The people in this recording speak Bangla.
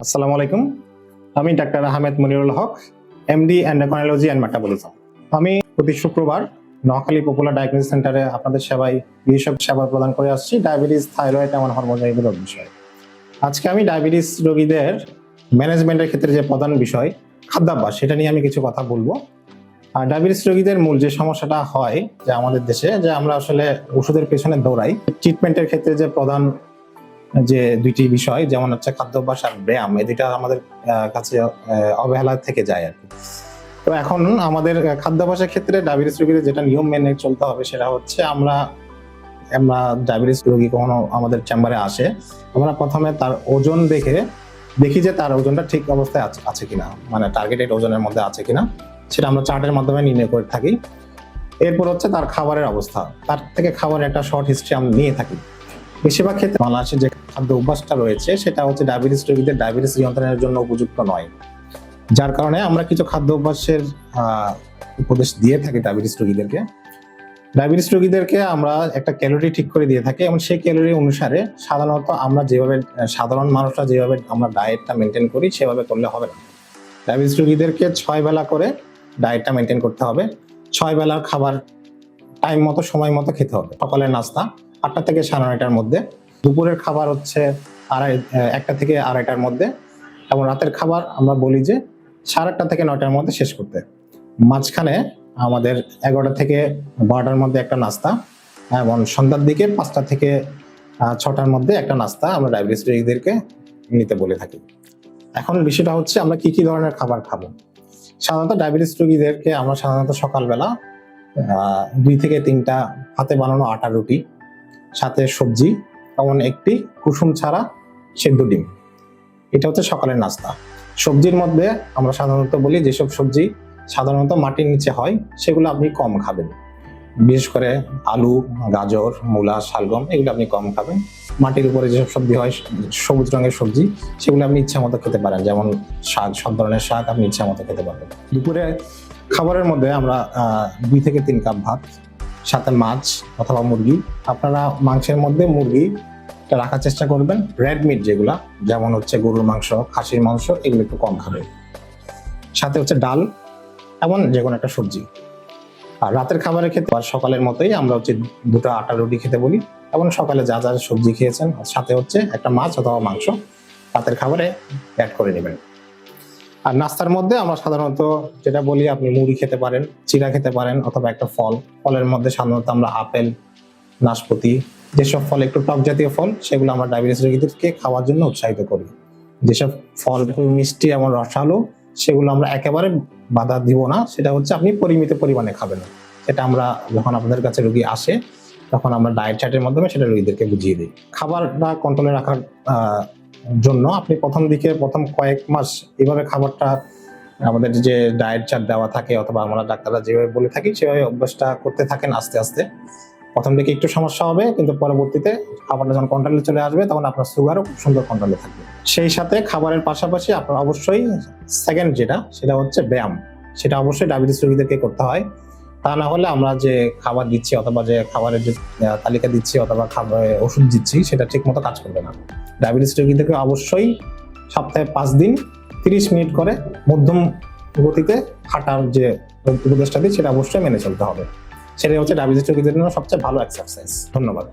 আসসালামু আলাইকুম। আমি doctor Ahmed Monirul Haque MD endocrinology and metabolism আমি প্রতি শুক্রবার নোয়াখালী পপুলার ডায়াগনোসিস সেন্টারে আপনাদের সেবায় এইসব সেবা প্রদান করে আসছি। ডায়াবেটিস, থাইরয়েড, এমন হরমোন এগুলোর বিষয়ে। আজকে আমি ডায়াবেটিস রোগীদের ম্যানেজমেন্টের ক্ষেত্রে যে প্রধান বিষয়, খাদ্যাভ্যাস, সেটা নিয়ে আমি কিছু কথা বলব। আর ডায়াবেটিস রোগীদের মূল যে সমস্যাটা হয় যে আমাদের দেশে, যে আমরা আসলে ওষুধের পেছনে দৌড়াই ট্রিটমেন্টের ক্ষেত্রে যে প্রধান যে দুইটি বিষয়, যেমন হচ্ছে খাদ্যাভ্যাস আর ব্যায়াম, এই দুইটা আমাদের কাছে অবহেলা থেকে যায় আর কি। তো এখন আমাদের খাদ্যাভ্যাসের ক্ষেত্রে ডায়াবেটিস রোগীদের যেটা নিয়ম মেনে চলতে হবে সেটা হচ্ছে আমরা আমরা ডায়াবেটিস রোগী কখনো আমাদের চেম্বারে আসে, আমরা প্রথমে তার ওজন দেখে দেখি যে তার ওজনটা ঠিক অবস্থায় আছে- আছে কিনা মানে টার্গেটেড ওজনের মধ্যে আছে কিনা, সেটা আমরা চার্টের মাধ্যমে নির্ণয় করে থাকি। এরপর হচ্ছে তার খাবারের অবস্থা, তার থেকে খাবারের একটা শর্ট হিস্ট্রি আমরা নিয়ে থাকি। বেশিরভাগ ক্ষেত্রে বাংলাদেশে যে খাদ্য অভ্যাসটা রয়েছে, সেটা হচ্ছে ডায়াবেটিস রোগীদের ডায়াবেটিস নিয়ন্ত্রণের জন্য উপযুক্ত নয়। যার কারণে আমরা কিছু খাদ্য অভ্যাসের উপদেশ দিয়ে থাকি ডায়াবেটিস রোগীদেরকে। ডায়াবেটিস রোগীদেরকে আমরা একটা ক্যালোরি ঠিক করে দিয়ে থাকি এবং সেই ক্যালোরি অনুসারে সাধারণত আমরা যেভাবে সাধারণ মানুষরা যেভাবে আমরা ডায়েটটা মেনটেন করি, সেভাবে করলে হবে না। ডায়াবেটিস রোগীদেরকে ছয় বেলা করে ডায়েটটা মেনটেন করতে হবে। ছয় বেলার খাবার টাইম মতো, সময় মতো খেতে হবে। সকালের নাস্তা আটটা থেকে সাড়ে নয়টার মধ্যে। দুপুরের খাবার হচ্ছে আড়াই একটা থেকে আড়াইটার মধ্যে এবং রাতের খাবার আমরা বলি যে সাড়ে আটটা থেকে নয়টার মধ্যে শেষ করতে। মাঝখানে আমাদের এগারোটা থেকে বারোটার মধ্যে একটা নাস্তা এবং সন্ধ্যার দিকে পাঁচটা থেকে ছটার মধ্যে একটা নাস্তা আমরা ডায়াবেটিস রোগীদেরকে নিতে বলে থাকি। এখন বিষয়টা হচ্ছে আমরা কি কি ধরনের খাবার খাব? সাধারণত ডায়াবেটিস রোগীদেরকে আমরা সাধারণত সকালবেলা দুই থেকে তিনটা, হাতে বানানো আটা রুটি সাথে সবজি এমন একটি কুসুম ছাড়া সেদ্ধ ডিম। এটা হচ্ছে সকালের নাস্তা। সবজির মধ্যে আমরা সাধারণত বলি যেসব সবজি সাধারণত মাটির নিচে হয়, সেগুলো আপনি কম খাবেন। বিশেষ করে আলু, গাজর, মূলা, শালগম, এগুলো আপনি কম খাবেন। মাটির উপরে যেসব সবজি হয়, সবুজ রঙের সবজি, সেগুলো আপনি ইচ্ছা মতো খেতে পারেন। যেমন শাক, সব ধরনের শাক আপনি ইচ্ছা মতো খেতে পারবেন। দুপুরে খাবারের মধ্যে আমরা দুই থেকে তিন কাপ ভাত সাথে মাছ অথবা মুরগি, আপনারা মাংসের মধ্যে মুরগি রাখার চেষ্টা করবেন। রেড মিট যেগুলা, যেমন হচ্ছে গরুর মাংস, খাসির মাংস, এগুলো একটু কম খাবে সাথে হচ্ছে ডাল, এমন যে কোনো একটা সবজি। আর রাতের খাবারের ক্ষেত্রে আর সকালের মতোই আমরা হচ্ছে দুটো আটা রুটি খেতে বলি। এবং সকালে যা যা সবজি খেয়েছেন, সাথে হচ্ছে একটা মাছ অথবা মাংস রাতের খাবারে অ্যাড করে নেবেন। আর নাস্তার মধ্যে আমরা সাধারণত যেটা বলি, আপনি মুড়ি খেতে পারেন, চিরা খেতে পারেন, অথবা একটা ফল। ফলের মধ্যে সাধারণত আমরা আপেল, নাশপাতি, যেসব ফল একটু টক জাতীয় ফল, সেগুলো আমরা ডায়াবেটিস রোগীদেরকে খাওয়ার জন্য উৎসাহিত করি। যেসব ফল মিষ্টি এবং রসালো, সেগুলো আমরা একেবারে বাধা দিব না। সেটা হচ্ছে আপনি পরিমিত পরিমাণে খাবেন সেটা আমরা যখন আপনাদের কাছে রোগী আসে, তখন আমরা ডায়েট চার্টের মাধ্যমে সেটা রোগীদেরকে বুঝিয়ে দিই। খাবারটা কন্ট্রোলে রাখার জন্য আপনি প্রথম দিকে, প্রথম কয়েক মাস এভাবে খাবারটা আমাদের যে ডায়েট চার্ট দেওয়া থাকে অথবা আমরা ডাক্তাররা যেভাবে বলে থাকি, সেভাবে অভ্যাসটা করতে থাকেন আস্তে আস্তে। প্রথম দিকে একটু সমস্যা হবে, কিন্তু পরবর্তীতে খাবারটা যখন কন্ট্রোলে চলে আসবে, তখন আপনার সুগারও খুব সুন্দর কন্ট্রোলে থাকবে। সেই সাথে খাবারের পাশাপাশি আপনার অবশ্যই সেকেন্ড যেটা, সেটা হচ্ছে ব্যায়াম। সেটা অবশ্যই ডায়াবেটিস রোগীদেরকে করতে হয়। তা না হলে আমরা যে খাবার দিচ্ছি অথবা যে খাবারের যে তালিকা দিচ্ছি অথবা খাবার ওষুধ দিচ্ছি, সেটা ঠিক মতো কাজ করবে না। ডায়াবেটিস রোগীদেরকে অবশ্যই সপ্তাহে পাঁচ দিন, তিরিশ মিনিট করে মধ্যম গতিতে হাঁটার যে উপদেশটা দিই, সেটা অবশ্যই মেনে চলতে হবে। সেটাই হচ্ছে ডায়াবেটিস রোগীদের জন্য সবচেয়ে ভালো এক্সারসাইজ ধন্যবাদ।